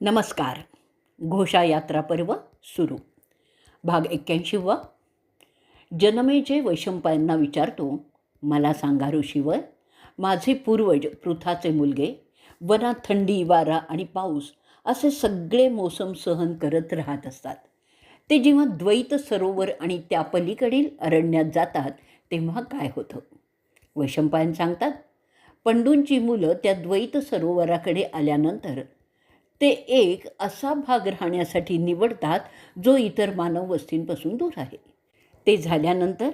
नमस्कार. घोषायात्रा पर्व सुरू. भाग एक्क्याऐंशी व जनमेजय वैशंपायांना विचारतो मला सांगा ऋषीवर माझे पूर्वज पृथाचे मुलगे वनात थंडी वारा आणि पाऊस असे सगळे मोसम सहन करत राहत असतात. ते जेव्हा द्वैत सरोवर आणि त्या पलीकडील अरण्यात जातात तेव्हा काय होतं? वैशंपायन सांगतात पंडूंची मुलं त्या द्वैत सरोवराकडे आल्यानंतर ते एक असा भाग राहण्यासाठी निवडतात जो इतर मानव वस्तींपासून दूर आहे. ते झाल्यानंतर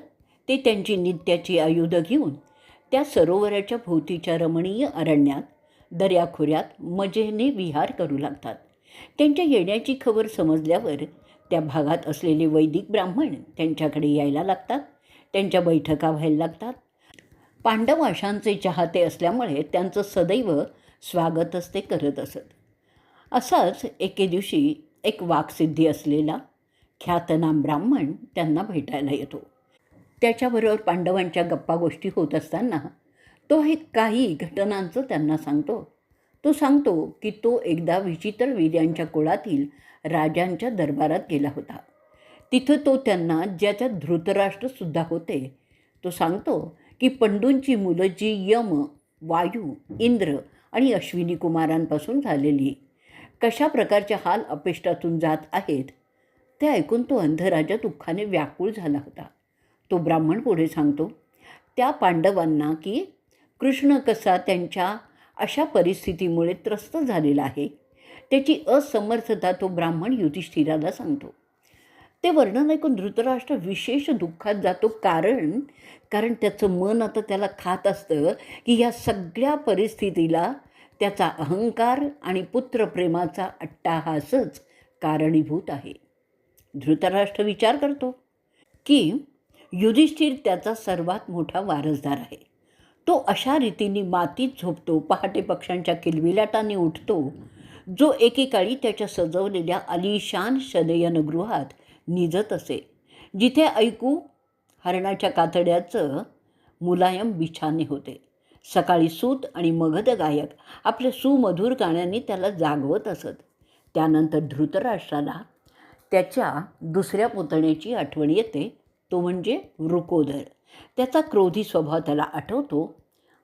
ते त्यांची नित्याची आयुधं घेऊन त्या सरोवराच्या भोवतीच्या रमणीय अरण्यात दर्याखोऱ्यात मजेने विहार करू लागतात. त्यांच्या येण्याची खबर समजल्यावर त्या भागात असलेले वैदिक ब्राह्मण त्यांच्याकडे यायला लागतात त्यांच्या बैठका व्हायला लागतात. पांडव आशांचे चाहते असल्यामुळे त्यांचं सदैव स्वागतच ते करत असत. असाच एके दिवशी एक वाकसिद्धी असलेला ख्यातनाम ब्राह्मण त्यांना भेटायला येतो. त्याच्याबरोबर पांडवांच्या गप्पा गोष्टी होत असताना तो हे काही घटनांचं त्यांना सांगतो. तो सांगतो की तो एकदा विचित्र वीर्यांच्या कुळातील राजांच्या दरबारात गेला होता. तिथं तो त्यांना ज्याच्यात धृतराष्ट्रसुद्धा होते तो सांगतो की पंडूंची मुलं जी यम वायू इंद्र आणि अश्विनी कुमारांपासून झालेली कशा प्रकारचे हाल अपेष्टातून जात आहेत ते ऐकून तो अंधराजा दुःखाने व्याकुळ झाला होता. तो ब्राह्मण पुढे सांगतो त्या पांडवांना की कृष्ण कसा त्यांच्या अशा परिस्थितीमुळे त्रस्त झालेला आहे त्याची असमर्थता तो ब्राह्मण युधिष्ठिराला सांगतो. ते वर्णन ऐकून धृतराष्ट्र विशेष दुःखात जातो. कारण कारण त्याचं मन आता त्याला खात असतं की या सगळ्या परिस्थितीला त्याचा अहंकार आणि पुत्रप्रेमाचा अट्टाहासच कारणीभूत आहे. धृतराष्ट्र विचार करतो की युधिष्ठिर त्याचा सर्वात मोठा वारसदार आहे. तो अशा रीतीने मातीत झोपतो पहाटे पक्ष्यांच्या किलबिलाटाने उठतो जो एकेकाळी त्याच्या सजवलेल्या अलिशान शनयनगृहात निजत असे. जिथे ऐकू हरणाच्या कातड्याचं मुलायम बिछाने होते. सकाळी सूत आणि मगध गायक आपल्या सुमधुर गाण्यांनी त्याला जागवत असत. त्यानंतर धृतराष्ट्राला त्याच्या दुसऱ्या पुतण्याची आठवण येते. तो म्हणजे वृकोदर त्याचा क्रोधी स्वभाव त्याला आठवतो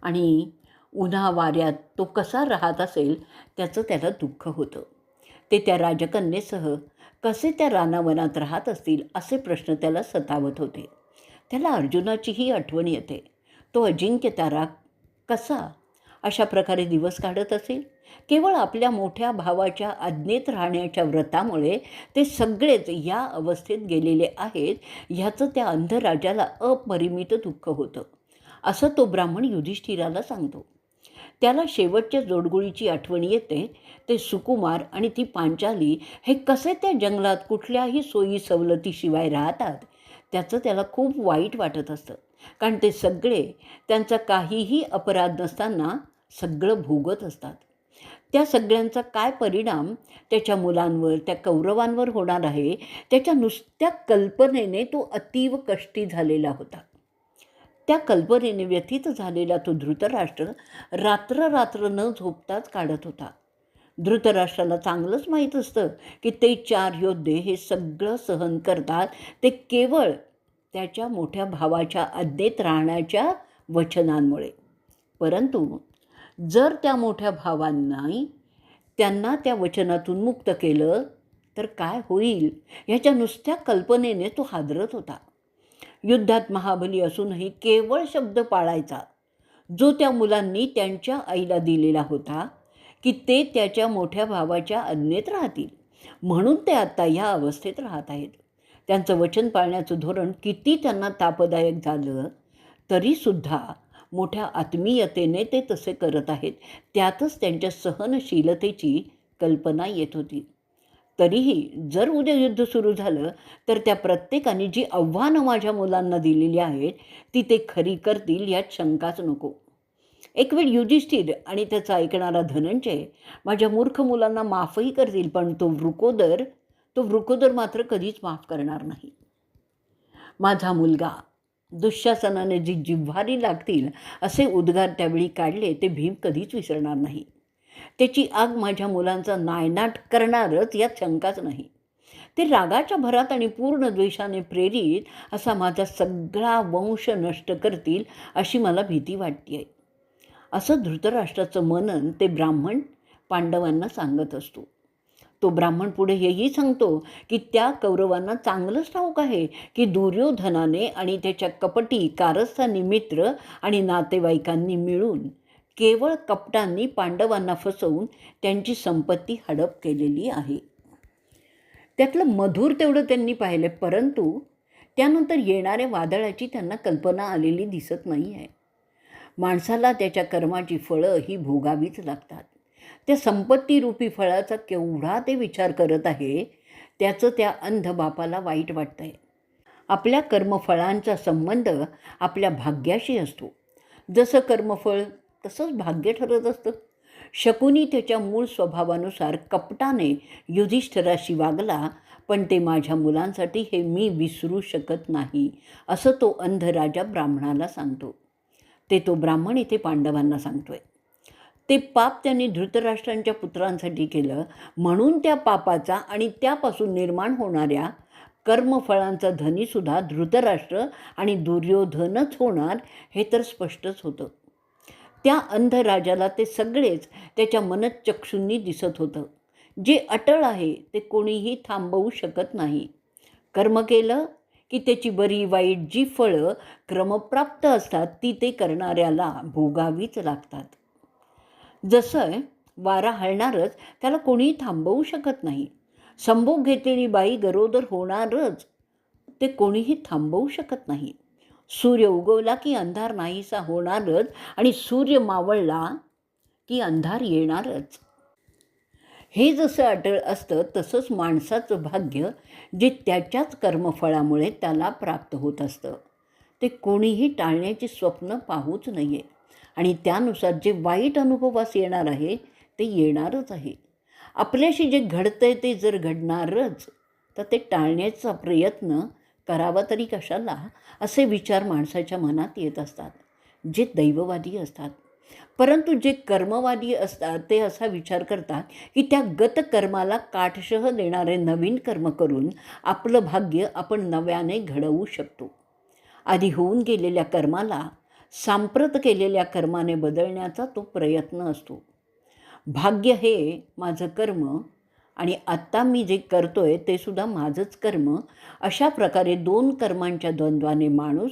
आणि उन्हा वाऱ्यात तो कसा राहत असेल त्याचं त्याला दुःख होतं. ते त्या राजकन्येसह कसे त्या रानावनात राहत असतील असे प्रश्न त्याला सतावत होते. त्याला अर्जुनाचीही आठवण येते. तो अजिंक्य तारा कसा अशा प्रकारे दिवस काढत असेल? केवळ आपल्या मोठ्या भावाच्या आज्ञेत राहण्याच्या व्रतामुळे ते सगळेच या अवस्थेत गेलेले आहेत ह्याचं त्या अंधराजाला अपरिमित दुःख होतं. असं तो ब्राह्मण युधिष्ठिराला सांगतो. त्याला शेवटच्या जोडगुळीची आठवण येते. ते सुकुमार आणि ती पांचाली हे कसे त्या जंगलात कुठल्याही सोयी सवलतीशिवाय राहतात त्याचं त्याला खूप वाईट वाटत असतं. कारण ते सगळे त्यांचा काहीही अपराध नसताना सगळं भोगत असतात. त्या सगळ्यांचा काय परिणाम त्याच्या मुलांवर त्या कौरवांवर होणार आहे त्याच्या नुसत्या कल्पनेने तो अतीव कष्टी झालेला होता. त्या कल्पनेने व्यथित झालेला तो धृतराष्ट्र रात्र रात्र न झोपताच काढत होता. धृतराष्ट्राला चांगलंच माहीत असतं की ते चार योद्धे हे सगळं सहन करतात. ते केवळ त्याच्या मोठ्या भावाच्या अद्देत राहण्याच्या वचनांमुळे. परंतु जर त्या मोठ्या भावांनी त्यांना त्या वचनातून मुक्त केलं तर काय होईल ह्याच्या नुसत्या कल्पनेने तो हादरत होता. युद्धात महाबली असूनही केवळ शब्द पाळायचा जो त्या मुलांनी त्यांच्या आईला दिलेला होता की ते त्याच्या मोठ्या भावाच्या आज्ञेत राहतील. म्हणून ते आत्ता ह्या अवस्थेत राहत आहेत. त्यांचं वचन पाळण्याचं धोरण किती त्यांना तापदायक झालं तरीसुद्धा मोठ्या आत्मीयतेने ते तसे करत आहेत. त्यातच त्यांच्या सहनशीलतेची कल्पना येत होती. तरीही जर उद्या युद्ध सुरू झालं तर त्या प्रत्येकाने जी आव्हानं माझ्या मुलांना दिलेली आहेत ती ते खरी करतील यात शंकाच नको. एक वेळ युधिष्ठिर आणि त्याचा ऐकणारा धनंजय माझ्या मूर्ख मुलांना माफही करतील पण तो वृकोदर तो वृकोदर मात्र कधीच माफ करणार नाही. माझा मुलगा दुःशासनाने जी जिव्हारी लागतील असे उद्गार त्यावेळी काढले ते भीम कधीच विसरणार नाही. त्याची आग माझ्या मुलांचा नायनाट करणारच यात शंकाच नाही. ते रागाच्या भरात आणि पूर्ण द्वेषाने प्रेरित असा माझा सगळा वंश नष्ट करतील अशी मला भीती वाटते आहे असं धृतराष्ट्राचं मनन ते ब्राह्मण पांडवांना सांगत असतो. तो ब्राह्मण पुढे हेही सांगतो की त्या कौरवांना चांगलंच ठाऊक आहे की दुर्योधनाने आणि त्याच्या कपटी कारस्थानी मित्र आणि नातेवाईकांनी मिळून केवळ कपटांनी पांडवांना फसवून त्यांची संपत्ती हडप केलेली आहे. त्यातलं मधुर तेवढं त्यांनी पाहिलं परंतु त्यानंतर येणाऱ्या वादळाची त्यांना कल्पना आलेली दिसत नाही आहे माणसाला त्याच्या कर्माची फळं ही भोगावीच लागतात. त्या संपत्तीरूपी फळाचा केवढा ते विचार करत आहे त्याचं त्या अंध बापाला वाईट वाटतं आहे आपल्या कर्मफळांचा संबंध आपल्या भाग्याशी असतो. जसं कर्मफळ तसंच भाग्य ठरत असतं. शकुनी त्याच्या मूळ स्वभावानुसार कपटाने युधिष्ठराशी वागला पण ते माझ्या मुलांसाठी हे मी विसरू शकत नाही असं तो अंध राजा ब्राह्मणाला सांगतो. ते तो ब्राह्मण इथे पांडवांना सांगतोय. ते पाप त्यांनी धृतराष्ट्रांच्या पुत्रांसाठी केलं. म्हणून त्या पापाचा आणि त्यापासून निर्माण होणाऱ्या कर्मफळांचा धनीसुद्धा धृतराष्ट्र आणि दुर्योधनच होणार हे तर स्पष्टच होतं. त्या अंध राजाला ते सगळेच त्याच्या मनचक्षूंनी दिसत होतं. जे अटळ आहे ते कोणीही थांबवू शकत नाही. कर्म केलं की त्याची बरी वाईट जी फळं क्रमप्राप्त असतात ती ते करणाऱ्याला भोगावीच लागतात. जसं वारा हलणारच त्याला कोणीही थांबवू शकत नाही. संभोग घेतलेली बाई गरोदर होणारच ते कोणीही थांबवू शकत नाही. सूर्य उगवला की अंधार नाहीसा होणारच आणि सूर्य मावळला की अंधार येणारच. हे जसं अटळ असतं तसंच माणसाचं भाग्य जे त्याच्याच कर्मफळामुळे त्याला प्राप्त होत असतं. ते कोणीही टाळण्याची स्वप्न पाहूच नाही आहे आणि त्यानुसार जे वाईट अनुभवास येणार आहे ते येणारच आहे आपल्याशी जे घडतंय ते जर घडणारच तर ते टाळण्याचा प्रयत्न करावा तरी कशाला? असे विचार माणसाच्या मनात येत असतात जे दैववादी असतात. परंतु जे कर्मवादी असतात ते असा विचार करतात की त्या गतकर्माला काठशह देणारे नवीन कर्म करून आपलं भाग्य आपण नव्याने घडवू शकतो. आधी होऊन गेलेल्या कर्माला सांप्रत केलेल्या कर्माने बदलण्याचा तो प्रयत्न असतो. भाग्य हे माझं कर्म आणि आत्ता मी जे करतो आहे ते सुद्धा माझंच कर्म. अशा प्रकारे दोन कर्मांच्या द्वंद्वाने माणूस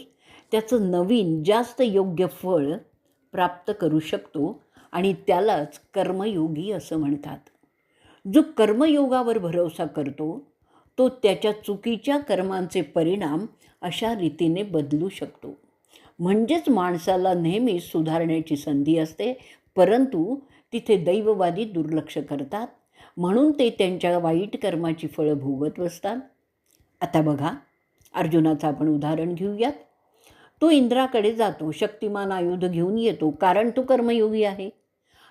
त्याचं नवीन जास्त योग्य फळ प्राप्त करू शकतो आणि त्यालाच कर्मयोगी असं म्हणतात. जो कर्मयोगावर भरोसा करतो तो त्याच्या चुकीच्या कर्मांचे परिणाम अशा रीतीने बदलू शकतो. म्हणजेच माणसाला नेहमी सुधारण्याची संधी असते परंतु तिथे दैववादी दुर्लक्ष करतात. म्हणून ते त्यांच्या वाईट कर्माची फळं भोगत बसतात. आता बघा अर्जुनाचं आपण उदाहरण घेऊयात. तो इंद्राकडे जातो शक्तिमान आयुध घेऊन येतो कारण तो कर्मयोगी आहे.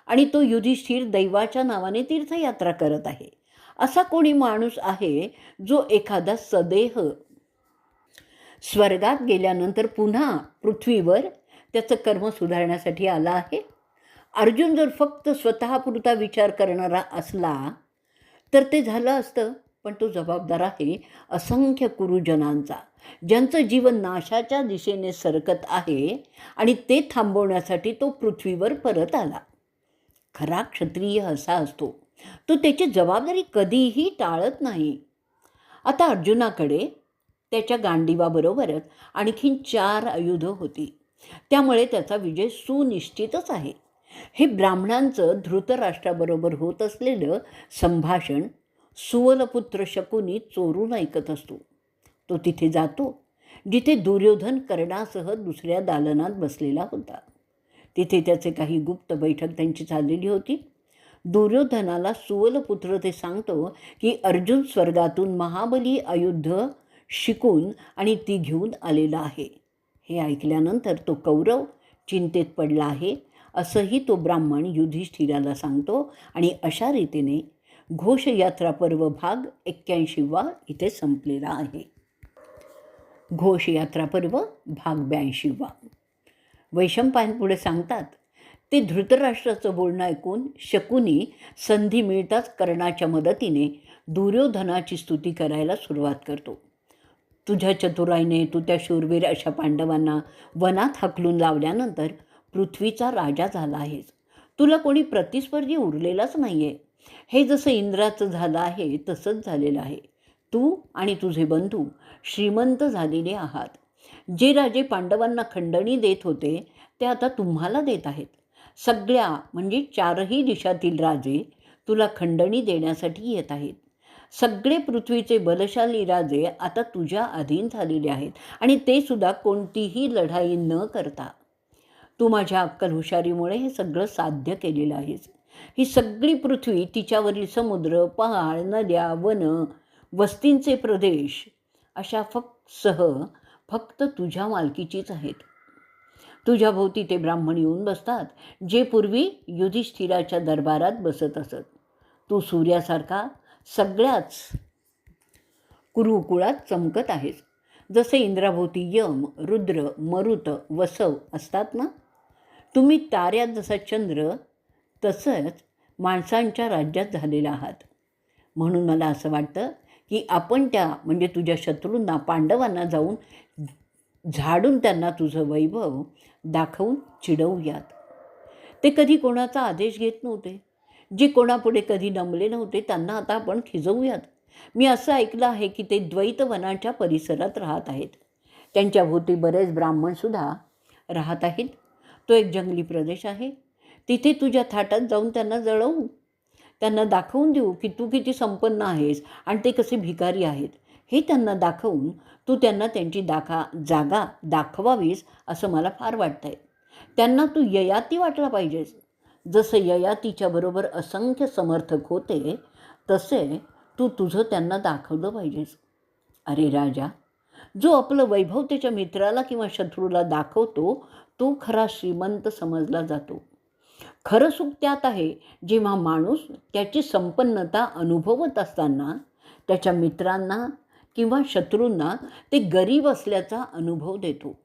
आणि तो युधिष्ठिर दैवाच्या नावाने तीर्थयात्रा करत आहे. असा कोणी माणूस आहे जो एखादा सदेह स्वर्गात गेल्यानंतर पुन्हा पृथ्वीवर त्याचं कर्म सुधारण्यासाठी आला आहे. अर्जुन जर फक्त स्वतःपुरता विचार करणारा असला तर ते झालं असतं पण तो जबाबदार आहे असंख्य कुरुजनांचा ज्यांचं जीवन नाशाच्या दिशेने सरकत आहे आणि ते थांबवण्यासाठी तो पृथ्वीवर परत आला. खरा क्षत्रिय असा असतो. तो त्याची जबाबदारी कधीही टाळत नाही. आता अर्जुनाकडे त्याच्या गांडीवाबरोबरच आणखीन चार आयुधं होती. त्यामुळे त्याचा विजय सुनिश्चितच आहे. हे ब्राह्मणांचं धृतराष्ट्राबरोबर होत असलेलं संभाषण सुवलपुत्र शकुनी चोरून ऐकत असतो. तो तिथे जातो जिथे दुर्योधन कर्णासह दुसऱ्या दालनात बसलेला होता. तिथे त्याचे काही गुप्त बैठक त्यांची चाललेली होती. दुर्योधनाला सुवलपुत्र ते सांगतो की अर्जुन स्वर्गातून महाबली अयुद्ध शिकून आणि ती घेऊन आलेला आहे. हे ऐकल्यानंतर तो कौरव चिंतेत पडला आहे. असंही तो ब्राह्मण युधिष्ठिराला सांगतो आणि अशा रीतीने घोषयात्रा पर्व भाग एक्क्याऐंशीवा इथे संपलेला आहे. घोषयात्रा पर्व भाग ब्याऐंशीवा. वैशंपायन पुढे सांगतात ते धृतराष्ट्राचं बोलणं ऐकून शकुनी संधी मिळताच कर्णाच्या मदतीने दुर्योधनाची स्तुती करायला सुरुवात करतो. तुझ्या चतुराईने तू त्या शूरवीर अशा पांडवांना वनात हकलून लावल्यानंतर पृथ्वीचा राजा झाला आहेस तुला कोणी प्रतिस्पर्धी उरलेलाच नाही आहे हे जसं इंद्राचं झालं आहे तसंच झालेलं आहे. तू आणि तुझे बंधू श्रीमंत झालेले आहात. जे राजे पांडवांना खंडणी देत होते ते आता तुम्हाला देत आहेत. सगळ्या म्हणजे चारही दिशातील राजे तुला खंडणी देण्यासाठी येत आहेत. सगळे पृथ्वीचे बलशाली राजे आता तुझ्या अधीन झालेले आहेत आणि ते सुद्धा कोणतीही लढाई न करता. तू माझ्या अक्कल हुशारीमुळे हे सगळं साध्य केलेलं आहेस. ही सगळी पृथ्वी तिच्यावरील समुद्र पहाड नद्या वन वस्तींचे प्रदेश अशा फक्त सह फक्त तुझ्या मालकीचीच आहेत. तुझ्या भोवती ते ब्राह्मण येऊन बसतात जे पूर्वी युधिष्ठिराच्या दरबारात बसत असत. तू सूर्यासारखा सगळ्याच कुरुकुळात चमकत आहेस जसे इंद्राभोवती यम रुद्र मरुत वसव असतात ना? तुम्ही ताऱ्यात जसा चंद्र तसंच माणसांच्या राज्यात झालेला आहात. म्हणून मला असं वाटतं की आपण त्या म्हणजे तुझ्या शत्रूंना पांडवांना जाऊन झाडून त्यांना तुझं वैभव दाखवून चिडवूयात. ते कधी कोणाचा आदेश घेत नव्हते. जे कोणापुढे कधी नमले नव्हते त्यांना आता आपण खिजवूयात. मी असं ऐकलं आहे की ते द्वैतवनाच्या परिसरात राहत आहेत. त्यांच्या भोवती बरेच ब्राह्मणसुद्धा राहत आहेत. तो एक जंगली प्रदेश आहे. तिथे तुझ्या थाटात जाऊन त्यांना जळवू. त्यांना दाखवून देऊ की तू किती संपन्न आहेस आणि ते कसे भिकारी आहेत. हे त्यांना दाखवून तू त्यांना त्यांची दाखा जागा दाखवावीस असं मला फार वाटतं आहे त्यांना तू ययाती वाटला पाहिजेस. जसं ययातीच्या बरोबर असंख्य समर्थक होते तसे तू तुझं त्यांना दाखवलं पाहिजेस. अरे राजा जो आपलं वैभव त्याच्या मित्राला किंवा शत्रूला दाखवतो तो खरा श्रीमंत समजला जातो. खरं सुख त्यात आहे जेव्हा माणूस त्याची संपन्नता अनुभवत असताना त्याच्या मित्रांना किंवा शत्रूंना ते गरीब असल्याचा अनुभव देतो.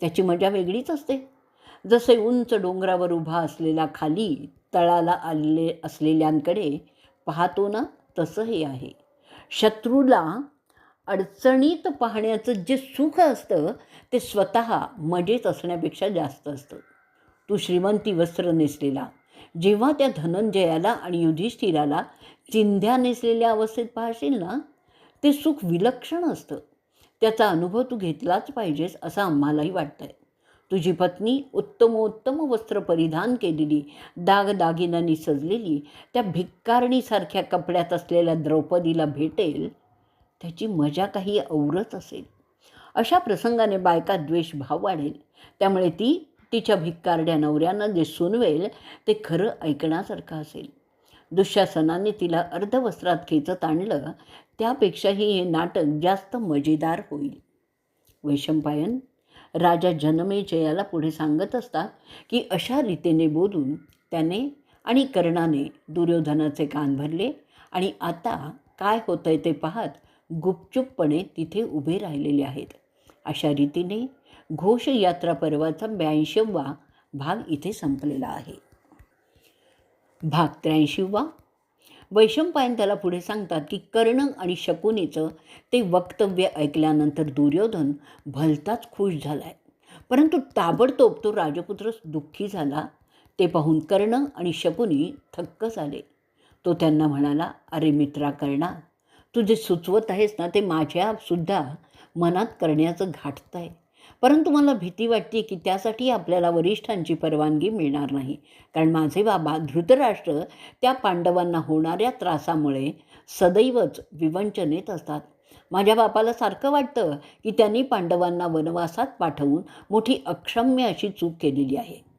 त्याची मजा वेगळीच असते. जसे उंच डोंगरावर उभा असलेला खाली तळाला आलेले असलेल्यांकडे पाहतो ना तसं हे आहे. शत्रूला अडचणीत पाहण्याचं जे सुख असतं ते स्वतः मजेत असण्यापेक्षा जास्त असतं. तू श्रीमंती वस्त्र नेसलेला जेव्हा त्या धनंजयाला आणि युधिष्ठिराला चिंध्या नेसलेल्या अवस्थेत पाहशील ना ते सुख विलक्षण असतं. त्याचा अनुभव तू घेतलाच पाहिजेस असं आम्हालाही वाटतं आहे तुझी पत्नी उत्तमोत्तम वस्त्र परिधान केलेली दागदागिन्यांनी सजलेली त्या भिक्कारणीसारख्या कपड्यात असलेल्या द्रौपदीला भेटेल त्याची मजा काही औरच असेल. अशा प्रसंगाने बायका द्वेषभाव वाढेल. त्यामुळे ती तिच्या भिक्कारड्या नवऱ्यानं जे सुनवेल ते खरं ऐकण्यासारखं असेल. दुःशासनाने तिला अर्धवस्त्रात खेचत आणलं त्यापेक्षाही हे नाटक जास्त मजेदार होईल. वैशंपायन राजा जनमेजयाला पुढे सांगत असतात की अशा रीतीने बोलून त्याने आणि कर्णाने दुर्योधनाचे कान भरले आणि आता काय होतंय ते पाहत गुपचूपपणे तिथे उभे राहिलेले आहेत. अशा रीतीने घोषयात्रा पर्वाचा ब्याऐंशीवा भाग इथे संपलेला आहे. भाग त्र्याऐंशीवा वैशंपायन त्याला पुढे सांगतात की कर्ण आणि शकुनीचं ते वक्तव्य ऐकल्यानंतर दुर्योधन भलताच खुश झाला आहे परंतु ताबडतोब तो राजपुत्र दुःखी झाला. ते पाहून कर्ण आणि शकुनी थक्क झाले तो त्यांना म्हणाला अरे मित्रा कर्णा तू जे सुचवत आहेस ना ते माझ्यासुद्धा मनात करण्याचं घाटतं आहे परंतु मला भीती वाटते की त्यासाठी आपल्याला वरिष्ठांची परवानगी मिळणार नाही. कारण माझे बाबा धृतराष्ट्र त्या पांडवांना होणाऱ्या त्रासामुळे सदैवच विवंचनेत असतात. माझ्या बापाला सारखं वाटतं की त्यांनी पांडवांना वनवासात पाठवून मोठी अक्षम्य अशी चूक केलेली आहे.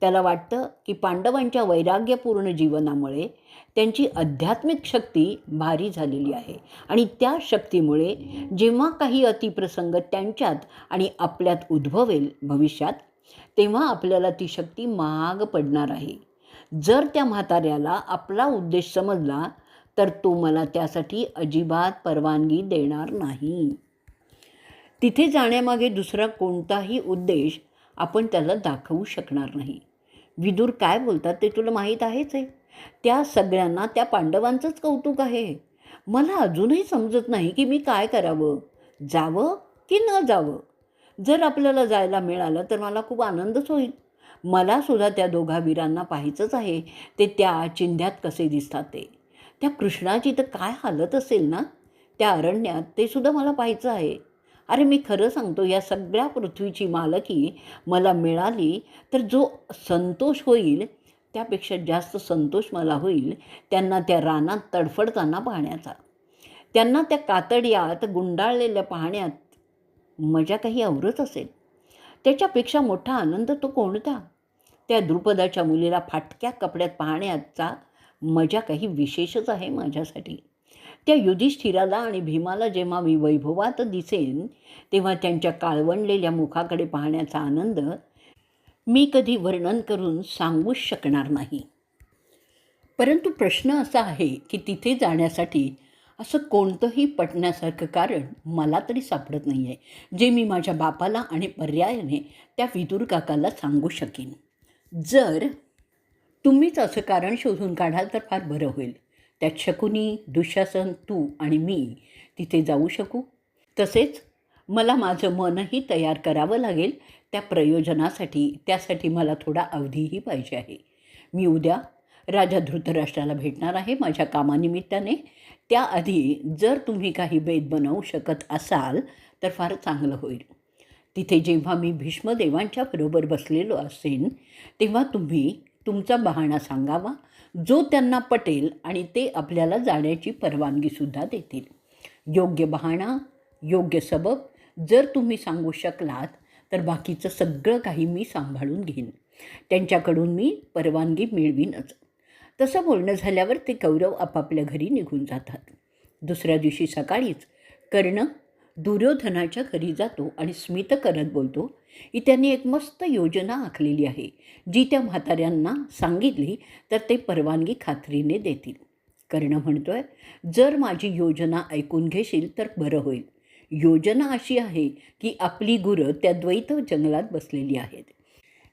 त्याला वाटतं की पांडवांच्या वैराग्यपूर्ण जीवनामुळे त्यांची आध्यात्मिक शक्ती भारी झालेली आहे. आणि त्या शक्तीमुळे जेव्हा काही अतिप्रसंग त्यांच्यात आणि आपल्यात उद्भवेल भविष्यात तेव्हा आपल्याला ती शक्ती महाग पडणार आहे. जर त्या म्हाताऱ्याला आपला उद्देश समजला तर तो मला त्यासाठी अजिबात परवानगी देणार नाही. तिथे जाण्यामागे दुसरा कोणताही उद्देश आपण त्याला दाखवू शकणार नाही. विदूर काय बोलतात ते तुला माहीत आहेच आहे. त्या सगळ्यांना त्या पांडवांचंच कौतुक आहे. मला अजूनही समजत नाही की मी काय करावं. जावं की न जावं. जर आपल्याला जायला मिळालं तर मला खूप आनंदच होईल. मला सुद्धा त्या दोघा वीरांना पाहायचंच आहे. ते त्या चिंध्यात कसे दिसतात ते. त्या कृष्णाची तर काय हालत असेल ना? त्या अरण्यात ते सुद्धा मला पाहायचं आहे. अरे मी खरं सांगतो या सगळ्या पृथ्वीची मालकी मला मिळाली तर जो संतोष होईल त्यापेक्षा जास्त संतोष मला होईल त्यांना त्या रानात तडफडताना पाहण्याचा. त्यांना त्या कातड्यात गुंडाळलेल्या पाहण्यात मजा काही आवरत असेल. त्याच्यापेक्षा मोठा आनंद तो कोणता? त्या द्रुपदाच्या मुलीला फाटक्या कपड्यात पाहण्याचा मजा काही विशेषच आहे माझ्यासाठी. त्या युधिष्ठिराला आणि भीमाला जेव्हा मी वैभवात दिसेन तेव्हा त्यांच्या काळवंडलेल्या मुखाकडे पाहण्याचा आनंद मी कधी वर्णन करून सांगूच शकणार नाही. परंतु प्रश्न असा आहे की तिथे जाण्यासाठी असं कोणतंही पटण्यासारखं कारण मला तरी सापडत नाही आहे जे मी माझ्या बापाला आणि पर्यायाने त्या विदूर काकाला सांगू शकेन. जर तुम्हीच असं कारण शोधून काढाल तर फार बरं होईल. त्यात शकुनी दुःशासन तू आणि मी तिथे जाऊ शकू? तसेच मला माझं मनही तयार करावं लागेल त्या प्रयोजनासाठी त्यासाठी मला थोडा अवधीही पाहिजे आहे. मी उद्या राजा धृतराष्ट्राला भेटणार आहे माझ्या कामानिमित्ताने. त्याआधी जर तुम्ही काही बेद बनवू शकत असाल तर फार चांगलं होईल. तिथे जेव्हा मी भीष्मदेवांच्या बरोबर बसलेलो असेन तेव्हा तुम्ही तुमचा बहाणा सांगावा. जो त्यांना पटेल आणि ते आपल्याला जाण्याची परवानगीसुद्धा देतील. योग्य बहाणा योग्य सबब जर तुम्ही सांगू शकलात तर बाकीचं सगळं काही मी सांभाळून घेईन. त्यांच्याकडून मी परवानगी मिळवीनच. तसं बोलणं झाल्यावर ते कौरव आपापल्या घरी निघून जातात. दुसऱ्या दिवशी सकाळीच कर्ण दुर्योधनाच्या घरी जातो आणि स्मित करत बोलतो की त्यांनी एक मस्त योजना आखलेली आहे जी त्या म्हाताऱ्यांना सांगितली तर ते परवानगी खात्रीने देतील. कर्ण म्हणतोय जर माझी योजना ऐकून घेशील तर बरं होईल. योजना अशी आहे की आपली गुरं त्या द्वैत जंगलात बसलेली आहेत.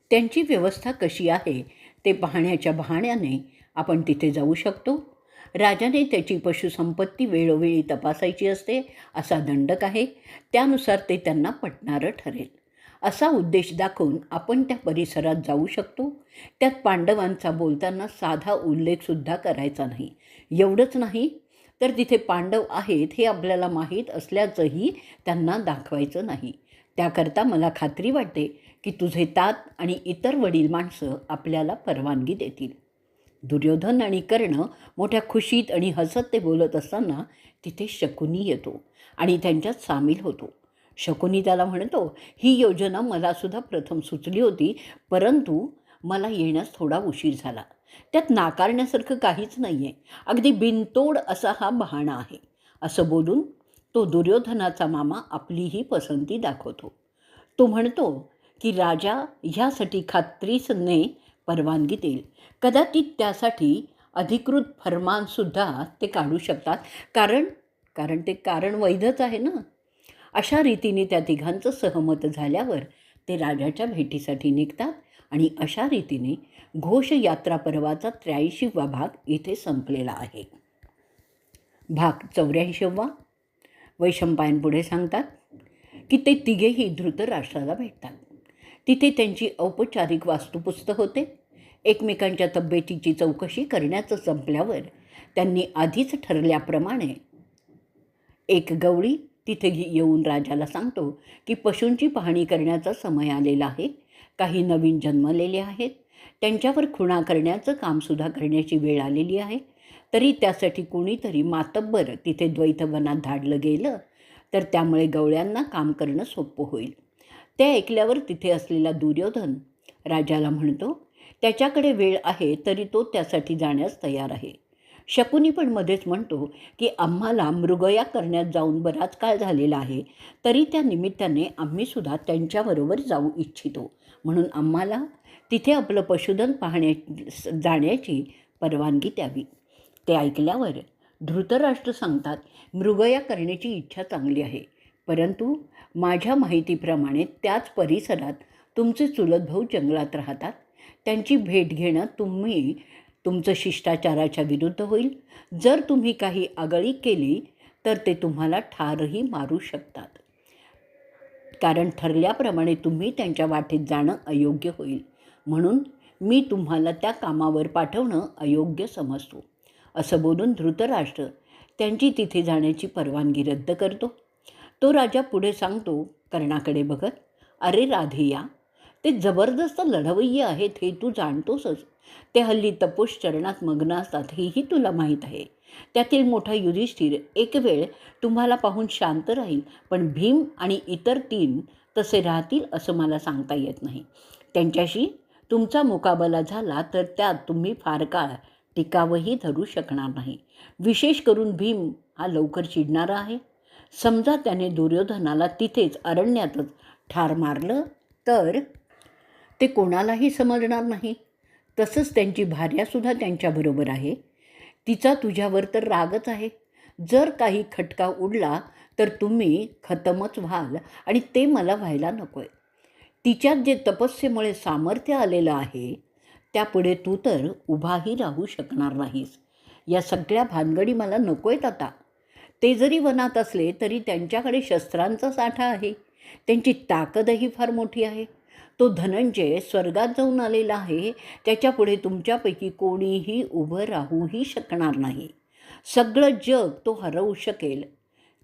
त्यांची व्यवस्था कशी आहे ते पाहण्याच्या बहाण्याने आपण तिथे जाऊ शकतो. राजाने त्याची पशुसंपत्ती वेळोवेळी तपासायची असते असा दंडक आहे. त्यानुसार ते त्यांना पटणारं ठरेल. असा उद्देश दाखवून आपण त्या परिसरात जाऊ शकतो. त्यात पांडवांचा बोलताना साधा उल्लेखसुद्धा करायचा नाही. एवढंच नाही तर तिथे पांडव आहेत हे आपल्याला माहीत असल्याचंही त्यांना दाखवायचं नाही. त्याकरता मला खात्री वाटते की तुझे तात आणि इतर वडील माणसं आपल्याला परवानगी देतील. दुर्योधन आणि कर्ण मोठ्या खुशीत आणि हसत ते बोलत असताना तिथे शकुनी येतो आणि त्यांच्यात सामील होतो. शकुनी त्याला म्हणतो ही योजना मलासुद्धा प्रथम सुचली होती परंतु मला येण्यास थोडा उशीर झाला. त्यात नाकारण्यासारखं काहीच नाही आहे अगदी बिनतोड असा हा बहाणा आहे. असं बोलून तो दुर्योधनाचा मामा आपलीही पसंती दाखवतो. तो म्हणतो की राजा ह्यासाठी खात्रीसने परवानगी देईल. कदाचित त्यासाठी अधिकृत फरमानसुद्धा ते काढू शकतात. कारण कारण ते कारण वैधच आहे ना? अशा रीतीने त्या तिघांचं सहमत झाल्यावर ते राजाच्या भेटीसाठी निघतात आणि अशा रीतीने घोषयात्रा पर्वाचा त्र्याऐंशीवा भाग इथे संपलेला आहे. भाग चौऱ्याऐंशीवा. वैशंपायन पुढे सांगतात की ते तिघेही धृतराष्ट्राला भेटतात. तिथे त्यांची औपचारिक वास्तुपुस्त होते. एकमेकांच्या तब्येतीची चौकशी करण्याचं संपल्यावर त्यांनी आधीच ठरल्याप्रमाणे एक गवळी तिथे येऊन राजाला सांगतो की पशूंची पाहणी करण्याचा समय आलेला आहे. काही नवीन जन्मलेले आहेत. त्यांच्यावर खुणा करण्याचं कामसुद्धा करण्याची वेळ आलेली आहे. तरी त्यासाठी कोणीतरी मातब्बर तिथे द्वैतवनात धाडलं गेलं तर त्यामुळे गवळ्यांना काम करणं सोपं होईल. ते ऐकल्यावर तिथे असलेला दुर्योधन राजाला म्हणतो त्याच्याकडे वेळ आहे तरी तो त्यासाठी जाण्यास तयार आहे. शकुनी पण मध्येच म्हणतो की आम्हाला मृगया करण्यात जाऊन बराच काळ झालेला आहे तरी त्या निमित्ताने आम्हीसुद्धा त्यांच्याबरोबर जाऊ इच्छितो. म्हणून आम्हाला तिथे आपलं पशुधन पाहण्या जाण्याची परवानगी द्यावी. ते ऐकल्यावर धृतराष्ट्र सांगतात मृगया करण्याची इच्छा चांगली आहे परंतु माझ्या माहितीप्रमाणे त्याच परिसरात तुमचे चुलत भाऊ जंगलात राहतात. त्यांची भेट घेणं तुम्ही तुमचं शिष्टाचाराच्या विरुद्ध होईल. जर तुम्ही काही आगळी केली तर ते तुम्हाला ठारही मारू शकतात. कारण ठरल्याप्रमाणे तुम्ही त्यांच्या वाटेत जाणं अयोग्य होईल. म्हणून मी तुम्हाला त्या कामावर पाठवणं अयोग्य समजतो. असं बोलून धृतराष्ट्र त्यांची तिथे जाण्याची परवानगी रद्द करतो. तो राजा पुढे सांगतो कर्णाकडे बघत अरे राधेया ते जबरदस्त लढवय्ये आहेत हे तू जाणतोसच. ते हल्ली तपोश्चरणात मग्न असतात हेही तुला माहीत आहे. त्यातील मोठा युधिष्ठिर एक वेळ तुम्हाला पाहून शांत राहील पण भीम आणि इतर तीन तसे राहतील असं मला सांगता येत नाही. त्यांच्याशी तुमचा मुकाबला झाला तर त्यात तुम्ही फार काळ टिकावही धरू शकणार नाही. विशेष करून भीम हा लवकर चिडणारा आहे. समजा त्याने दुर्योधनाला तिथेच अरण्यातच ठार मारलं तर? ते कोणालाही समजणार नाही. तसंच त्यांची भार्यासुद्धा त्यांच्याबरोबर आहे. तिचा तुझ्यावर तर रागच आहे. जर काही खटका उडला तर तुम्ही खतमच व्हाल आणि ते मला व्हायला नको आहे तिच्यात जे तपस्येमुळे सामर्थ्य आलेलं आहे त्यापुढे तू तर उभाही राहू शकणार नाहीस. या सगळ्या भानगडी मला नको आहेत आता. ते जरी वनात असले तरी त्यांच्याकडे शस्त्रांचा साठा आहे. त्यांची ताकदही फार मोठी आहे. तो धनंजय स्वर्गात जाऊन आलेला आहे. त्याच्यापुढे तुमच्यापैकी कोणीही उभं राहूही शकणार नाही. सगळं जग तो हरवू शकेल.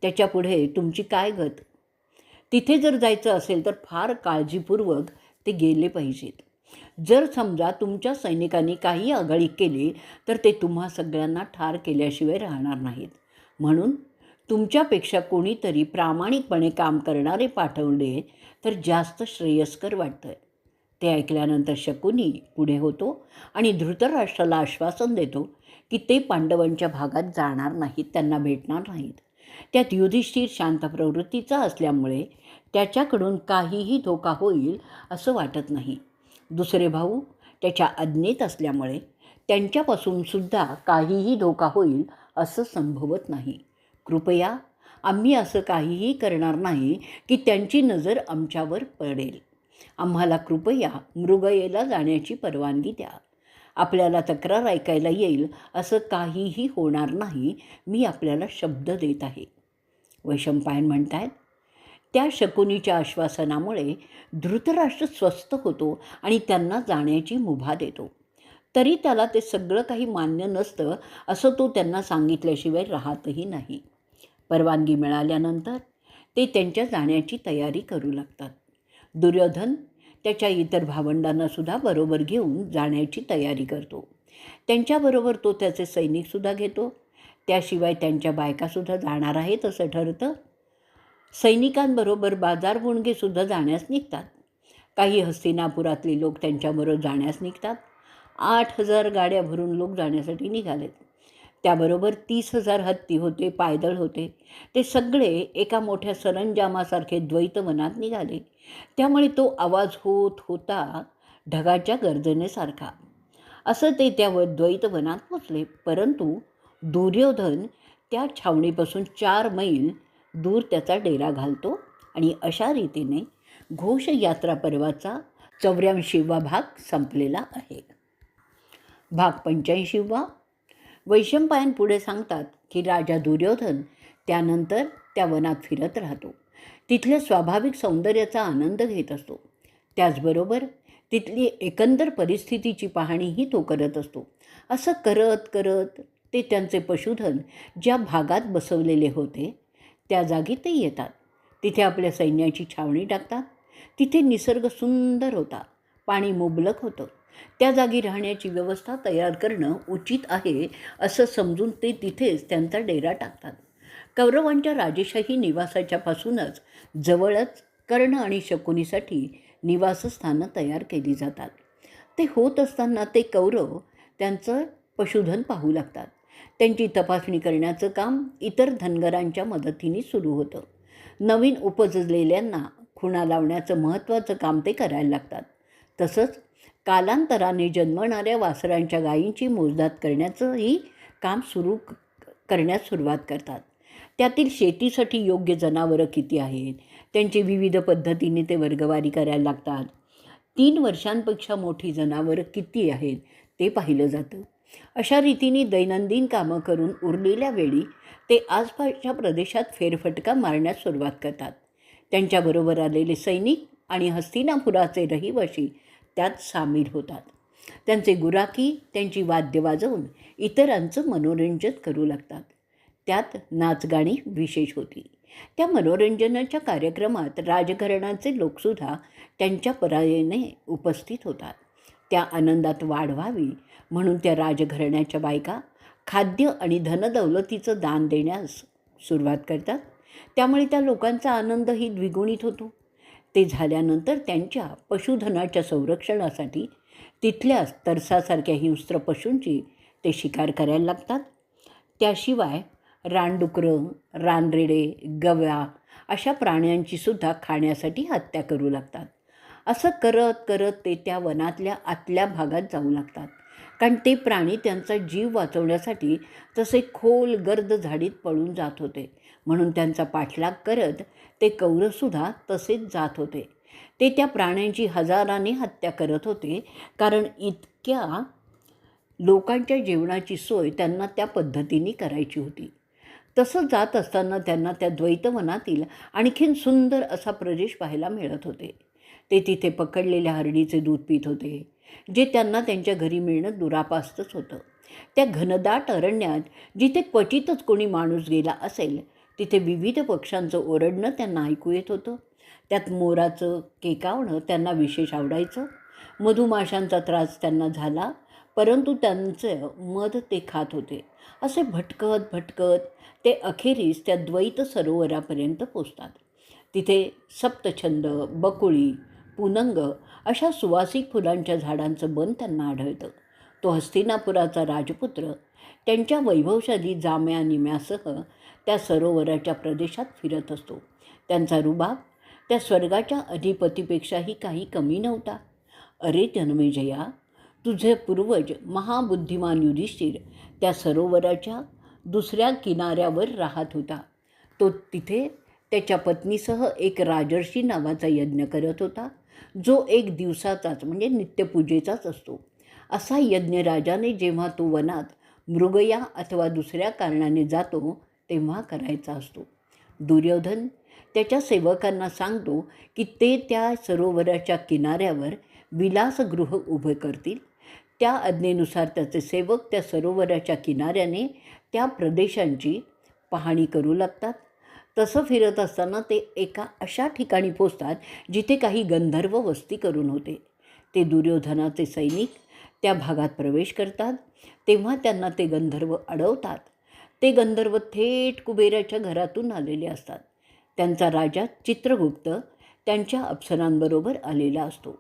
त्याच्यापुढे तुमची काय गत? तिथे जर जायचं असेल तर फार काळजीपूर्वक ते गेले पाहिजेत. जर समजा तुमच्या सैनिकांनी काही आघाडी केली तर ते तुम्हा सगळ्यांना ठार केल्याशिवाय राहणार नाहीत. म्हणून तुमच्यापेक्षा कोणीतरी प्रामाणिकपणे काम करणारे पाठवले तर जास्त श्रेयस्कर वाटतं ते ऐकल्यानंतर शकुनी पुढे होतो आणि धृतराष्ट्राला आश्वासन देतो की ते पांडवांच्या भागात जाणार नाहीत त्यांना भेटणार नाहीत. त्यात युधिष्ठिर शांत प्रवृत्तीचा असल्यामुळे त्याच्याकडून काहीही धोका होईल असं वाटत नाही. दुसरे भाऊ त्याच्या अज्ञेत असल्यामुळे त्यांच्यापासून सुद्धा काहीही धोका होईल असं संभवत नाही. कृपया आम्ही असं काहीही करणार नाही की त्यांची नजर आमच्यावर पडेल. आम्हाला कृपया मृगयेला जाण्याची परवानगी द्या. आपल्याला तक्रार ऐकायला येईल असं काहीही होणार नाही मी आपल्याला शब्द देत आहे. वैशंपायन म्हणतायत त्या शकुनीच्या आश्वासनामुळे धृतराष्ट्र स्वस्थ होतो आणि त्यांना जाण्याची मुभा देतो. तरी त्याला ते सगळं काही मान्य नसतं असं तो त्यांना सांगितल्याशिवाय राहतही नाही. परवानगी मिळाल्यानंतर ते त्यांच्या जाण्याची तयारी करू लागतात. दुर्योधन त्याच्या इतर भावंडांनासुद्धा बरोबर घेऊन जाण्याची तयारी करतो. त्यांच्याबरोबर तो त्याचे सैनिकसुद्धा घेतो. त्याशिवाय त्यांच्या बायकासुद्धा जाणार आहेत असं ठरतं. सैनिकांबरोबर बाजार गुणगेसुद्धा जाण्यास निघतात. काही हस्तिनापुरातले लोक त्यांच्याबरोबर जाण्यास निघतात. आठ हजार गाड्या भरून लोक जाण्यासाठी निघालेत. त्याबरोबर तीस हजार हत्ती होते पायदळ होते. ते सगळे एका मोठ्या सरंजामासारखे द्वैत मनात निघाले. त्यामुळे तो आवाज होत होता ढगाच्या गर्जनेसारखा. असं ते त्या द्वैतवनात पोचले. परंतु दुर्योधन त्या छावणीपासून चार मैल दूर त्याचा डेरा घालतो आणि अशा रीतीने घोषयात्रा पर्वाचा चौऱ्याऐंशीवा भाग संपलेला आहे. भाग पंच्याऐंशीवा वैशंपायन पुढे सांगतात की राजा दुर्योधन त्यानंतर त्या वनात फिरत राहतो. तिथल्या स्वाभाविक सौंदर्याचा आनंद घेत असतो. त्याचबरोबर तिथली एकंदर परिस्थितीची पाहणीही तो करत असतो. असं करत करत ते त्यांचे पशुधन ज्या भागात बसवलेले होते त्या जागी ते येतात. तिथे आपल्या सैन्याची छावणी टाकतात. तिथे निसर्ग सुंदर होता. पाणी मुबलक होतं. त्या जागी राहण्याची व्यवस्था तयार करणं उचित आहे असं समजून ते तिथेच त्यांचा डेरा टाकतात. कौरवांच्या राजेशाही निवासाच्यापासूनच जवळच कर्ण आणि शकुनीसाठी निवासस्थानं तयार केली जातात. ते होत असताना ते कौरव त्यांचं पशुधन पाहू लागतात. त्यांची तपासणी करण्याचं काम इतर धनगरांच्या मदतीने सुरू होतं. नवीन उपजलेल्यांना खुणा लावण्याचं महत्त्वाचं काम ते करायला लागतात. तसंच कालांतराने जन्मणाऱ्या वासरांच्या गायींची मोजदात करण्याचंही काम सुरू करण्यास सुरुवात करतात. त्यातील शेतीसाठी योग्य जनावरं किती आहेत? त्यांची विविध पद्धतीने ते वर्गवारी करायला लागतात. तीन वर्षांपेक्षा मोठी जनावरं किती आहेत? ते पाहिलं जातं. अशा रीतीने दैनंदिन कामं करून उरलेल्या वेळी ते आसपासच्या प्रदेशात फेरफटका मारण्यास सुरुवात करतात. त्यांच्याबरोबर आलेले सैनिक आणि हस्तिनापुराचे रहिवाशी त्यात सामील होतात. त्यांचे गुराखी त्यांची वाद्य वाजवून इतरांचं मनोरंजन करू लागतात. त्यात नाचगाणी विशेष होती. त्या मनोरंजनाच्या कार्यक्रमात राजघराण्याचे लोकसुद्धा त्यांच्या परायेने उपस्थित होतात. त्या आनंदात वाढ व्हावी म्हणून त्या राजघराण्याच्या बायका खाद्य आणि धनदौलतीचं दान देण्यास सुरुवात करतात. त्यामुळे त्या लोकांचा आनंदही द्विगुणित होतो. ते झाल्यानंतर त्यांच्या पशुधनाच्या संरक्षणासाठी तिथल्या तरसासारख्या हिंस्त्र पशूंची ते शिकार करायला लागतात. त्याशिवाय रानडुकरं रानरेडे गव्या अशा प्राण्यांची सुद्धा खाण्यासाठी हत्या करू लागतात. असं करत करत ते त्या वनातल्या आतल्या भागात जाऊ लागतात. कारण ते प्राणी त्यांचा जीव वाचवण्यासाठी तसे खोल गर्द झाडीत पळून जात होते. म्हणून त्यांचा पाठलाग करत ते कौरवसुद्धा तसेच जात होते. ते त्या प्राण्यांची हजाराने हत्या करत होते. कारण इतक्या लोकांच्या जेवणाची सोय त्यांना त्या पद्धतीने करायची होती. तसं जात असताना त्यांना त्या द्वैतवनातील आणखीन सुंदर असा प्रदेश पाहायला मिळत होते. ते तिथे पकडलेल्या हरडीचे दूध पित होते जे त्यांना त्यांच्या घरी मिळणं दुरापास्तच होतं. त्या घनदाट अरण्यात जिथे क्वचितच कोणी माणूस गेला असेल तिथे विविध पक्ष्यांचं ओरडणं त्यांना ऐकू येत होतं. त्यात मोराचं केकावणं त्यांना विशेष आवडायचं. मधुमाशांचा त्रास त्यांना झाला परंतु त्यांचं मध ते खात होते. असे भटकत भटकत ते अखेरीस त्या द्वैत सरोवरापर्यंत पोचतात. तिथे सप्तछंद बकुळी पुनंग अशा सुवासिक फुलांच्या झाडांचं बन त्यांना आढळतं. तो हस्तिनापुराचा राजपुत्र त्यांच्या वैभवशाली जाम्या निम्यासह त्या सरोवराच्या प्रदेशात फिरत असतो. त्यांचा रुबाब त्या स्वर्गाच्या अधिपतीपेक्षाही काही कमी नव्हता. अरे जन्मेजया तुझे पूर्वज महाबुद्धिमान युधिष्ठिर त्या सरोवराच्या दुसऱ्या किनाऱ्यावर राहत होता. तो तिथे त्याच्या पत्नीसह एक राजर्षी नावाचा यज्ञ करत होता जो एक दिवसाचाच म्हणजे नित्यपूजेचाच असतो. असा यज्ञ राजाने जेव्हा तो वनात मृगया अथवा दुसऱ्या कारणाने जातो तेव्हा करायचा असतो. दुर्योधन त्याच्या सेवकांना सांगतो की ते त्या सरोवराच्या किनाऱ्यावर विलासगृह उभं करतील. त्या आज्ञेनुसार त्याचे सेवक त्या सरोवराच्या किनाऱ्याने त्या प्रदेशांची पाहणी करू लागतात. तसं फिरत असताना ते एका अशा ठिकाणी पोचतात जिथे काही गंधर्व वस्ती करून होते. ते दुर्योधनाचे सैनिक त्या भागात प्रवेश करतात. तेव्हा त्यांना ते गंधर्व अडवतात. ते गंधर्व थेट कुबेराच्या घरातून आलेले असतात. त्यांचा राजा चित्रगुप्त त्यांच्या अप्सरांबरोबर आलेला असतो.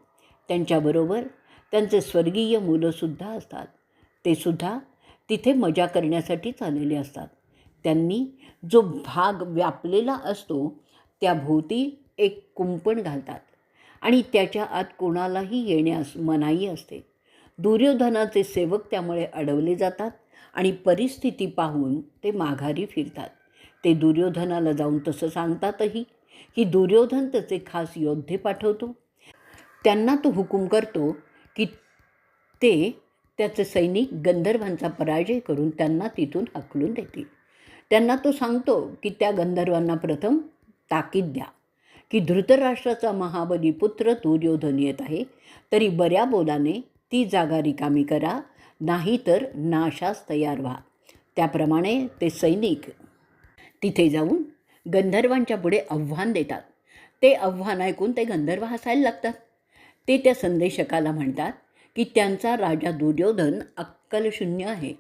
त्यांच्याबरोबर त्यांचे स्वर्गीय मुलंसुद्धा असतात. ते सुद्धा तिथे मजा करण्यासाठीच आलेले असतात. त्यांनी जो भाग व्यापलेला असतो त्याभोवती एक कुंपण घालतात आणि त्याच्या आत कोणालाही येण्यास मनाई असते. दुर्योधनाचे सेवक त्यामुळे अडवले जातात आणि परिस्थिती पाहून ते माघारी फिरतात. ते दुर्योधनाला जाऊन तसं सांगतातही की दुर्योधन त्याचे खास योद्धे पाठवतो. त्यांना तो हुकूम करतो की ते त्याचे सैनिक गंधर्वांचा पराजय करून त्यांना तिथून हकलून देतील. त्यांना तो सांगतो की त्या गंधर्वांना प्रथम ताकीद द्या की धृतराष्ट्राचा महाबली पुत्र दुर्योधन येत आहे तरी बऱ्या बोलाने ती जागा रिकामी करा नाहीतर नाशास तयार व्हा. त्याप्रमाणे ते सैनिक तिथे जाऊन गंधर्वांच्या पुढे आव्हान देतात. ते आव्हान ऐकून ते गंधर्व हसायला लागतात. ते त्या संदेशकाला म्हणतात की त्यांचा राजा दुर्योधन अक्कलशून्य आहे.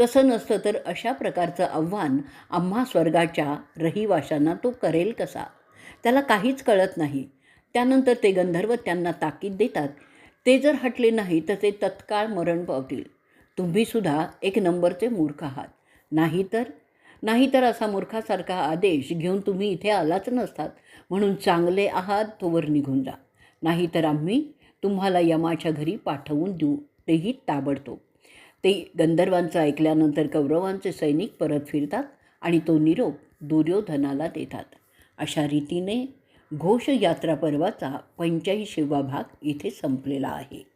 तसं नसतं तर अशा प्रकारचं आव्हान आम्हा स्वर्गाच्या रहिवाशांना तो करेल कसा? त्याला काहीच कळत नाही. त्यानंतर ते गंधर्व त्यांना ताकीद देतात. ते जर हटले नाही तर ते तत्काळ मरण पावतील. तुम्हीसुद्धा एक नंबरचे मूर्ख आहात. नाहीतर नाहीतर असा मूर्खासारखा आदेश घेऊन तुम्ही इथे आलाच नसतात. म्हणून चांगले आहात तोवर निघून जा. नाहीतर आम्ही तुम्हाला यमाच्या घरी पाठवून देऊ. तेही ताबडतोब. ते गंधर्वांचं ऐकल्यानंतर कौरवांचे सैनिक परत फिरतात आणि तो निरोप दुर्योधनाला देतात. अशा रीतीने घोषयात्रा पर्वाचा पंच्याऐंशीवा भाग इथे संपलेला आहे.